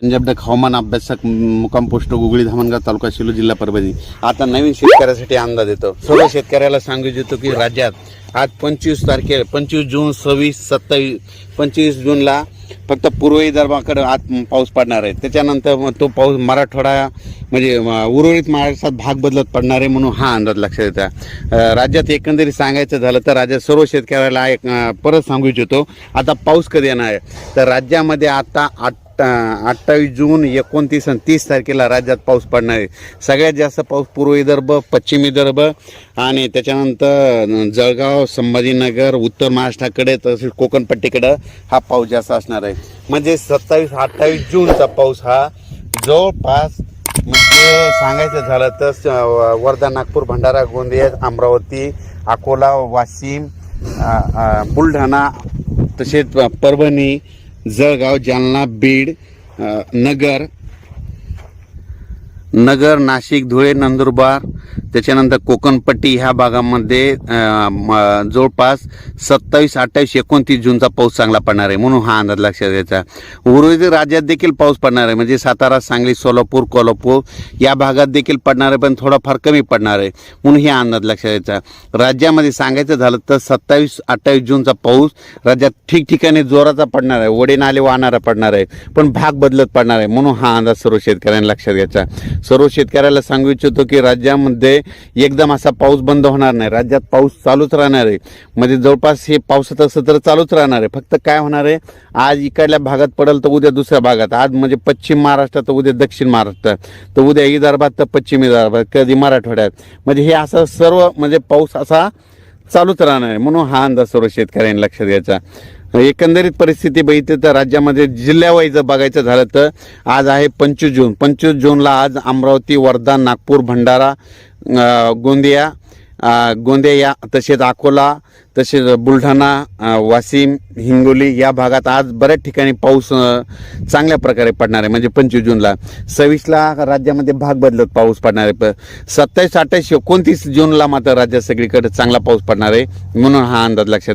Punjab duck हवामान अभ्यासक मुकाम पोस्ट गुगळी धामणगाव तालुका शिलो जिल्हा परभणी. आता नवीन शेतकऱ्यासाठी अंदाज येतो. सर्व शेतकऱ्याला सांगू इच्छितो की राज्यात आज पंचवीस तारखे पंचवीस जून सव्वीस सत्तावीस पंचवीस जूनला फक्त पूर्व विदर्भाकडे आज पाऊस पडणार आहे. त्याच्यानंतर तो पाऊस मराठवाडा म्हणजे उर्वरित महाराष्ट्रात भाग बदलत पडणार आहे म्हणून हा अंदाज लक्षात येतो. राज्यात एकंदरीत सांगायचं झालं तर राज्यात सर्व शेतकऱ्याला एक परत सांगू इच्छितो. आता पाऊस कधी येणार आहे? तर राज्यामध्ये आता आठ अठ्ठावीस जून एकोणतीस आणि तीस तारखेला राज्यात पाऊस पडणार आहे. सगळ्यात जास्त पाऊस पूर्व विदर्भ पश्चिम विदर्भ आणि त्याच्यानंतर जळगाव संभाजीनगर उत्तर महाराष्ट्राकडे तसेच कोकणपट्टीकडं हा पाऊस जास्त असणार आहे. म्हणजे सत्तावीस अठ्ठावीस जूनचा पाऊस हा जवळपास म्हणजे सांगायचं झालं तर वर्धा नागपूर भंडारा गोंदिया अमरावती अकोला वाशिम बुलढाणा तसेच परभणी जळगाव जालना बीड नगर नगर नाशिक धुळे नंदुरबार त्याच्यानंतर कोकणपट्टी ह्या भागामध्ये जवळपास सत्तावीस अठ्ठावीस एकोणतीस जूनचा पाऊस चांगला पडणार आहे म्हणून हा अंदाज लक्षात घ्यायचा. उर्वरित राज्यात देखील पाऊस पडणार आहे. म्हणजे सातारा सांगली सोलापूर कोल्हापूर या भागात देखील पडणार आहे पण थोडाफार कमी पडणार आहे म्हणून हे अंदाज लक्षात घ्यायचा. राज्यामध्ये सांगायचं झालं तर सत्तावीस अठ्ठावीस जूनचा पाऊस राज्यात ठिकठिकाणी जोराचा पडणार आहे. वडे नाले वाहणारा पडणार आहे पण भाग बदलत पडणार आहे म्हणून हा अंदाज सर्व शेतकऱ्यांना लक्षात घ्यायचा. सर्व शेतकऱ्याला सांगू इच्छितो की राज्यामध्ये एकदम असा पाऊस बंद होणार नाही. राज्यात पाऊस चालूच राहणार आहे. म्हणजे जवळपास हे पावसाचं सत्र चालूच राहणार आहे. फक्त काय होणार आहे? आज इकडल्या भागात पडेल तर उद्या दुसऱ्या भागात. आज म्हणजे पश्चिम महाराष्ट्रात तर उद्या दक्षिण महाराष्ट्रात तर उद्या विदर्भात तर पश्चिम विदर्भात कधी मराठवाड्यात. म्हणजे हे असं सर्व म्हणजे पाऊस असा चालूच राहणार आहे. म्हणून हा अंदाज सर्व शेतकऱ्यांनी लक्षात घ्यायचा. एकंदरीत परिस्थिती बघितली तर राज्यामध्ये जिल्ह्यावाईज बघायचं झालं तर आज आहे पंचवीस जून. पंचवीस जूनला आज अमरावती वर्धा नागपूर भंडारा गोंदिया गोंदिया या तसेच अकोला तसेच बुलढाणा वाशिम हिंगोली या भागात आज बऱ्याच ठिकाणी पाऊस चांगल्या प्रकारे पडणार आहे. म्हणजे पंचवीस जूनला सव्वीसला राज्यामध्ये भाग बदलत पाऊस पडणार आहे. प- सत्तावीस अठ्ठावीस एकोणतीस जूनला मात्र राज्यात सगळीकडे चांगला पाऊस पडणार आहे. म्हणून हा अंदाज लक्षात